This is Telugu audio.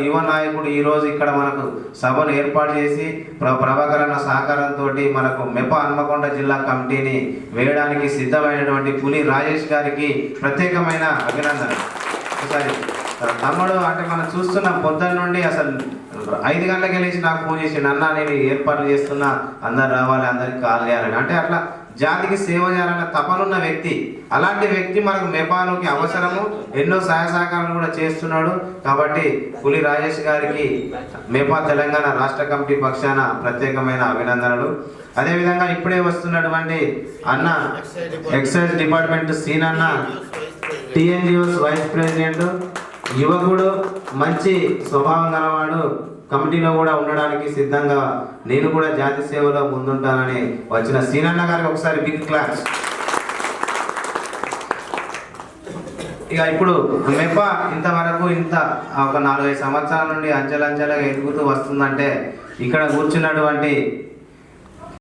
యువ నాయకుడు ఈ రోజు ఇక్కడ మనకు సభను ఏర్పాటు చేసి ప్ర- ప్రభాకరణ సహకారంతో మనకు మెప హన్మకొండ జిల్లా కమిటీని వేయడానికి సిద్ధమైనటువంటి పులి రాజేష్ గారికి ప్రత్యేకమైన అభినందన ఒకసారి తమ్ముడు అంటే మనం చూస్తున్నాం పొద్దున్న నుండి అసలు ఐదు గంటలకు వెళ్ళేసి నాకు ఫోన్ చేసి అన్న నేను ఏర్పాట్లు చేస్తున్నా అందరు రావాలి అందరికి కాల్ చేయాలని. అంటే అట్లా జాతికి సేవ చేయాలన్న తపనున్న వ్యక్తి అలాంటి వ్యక్తి మనకు మెపాలోకి అవసరము. ఎన్నో సహాయ సహకారాలు కూడా చేస్తున్నాడు. కాబట్టి పులి రాజేష్ గారికి మెపా తెలంగాణ రాష్ట్ర కమిటీ పక్షాన ప్రత్యేకమైన అభినందనలు. అదేవిధంగా ఇప్పుడే వస్తున్నటువంటి అన్న ఎక్సైజ్ డిపార్ట్మెంట్ సీన్ అన్న టిఎన్జిఓస్ వైస్ ప్రెసిడెంట్ యువకుడు మంచి స్వభావం గలవాడు కమిటీలో కూడా ఉండడానికి సిద్ధంగా నేను కూడా జాతి సేవలో ముందుంటానని వచ్చిన సీనన్న గారికి ఒకసారి బిగ్ క్లాస్ ఇక ఇప్పుడు మెప్ప ఇంతవరకు ఇంత ఒక నాలుగైదు సంవత్సరాల నుండి అంచెలంచెలుగా ఎదుగుతూ వస్తుందంటే ఇక్కడ కూర్చున్నటువంటి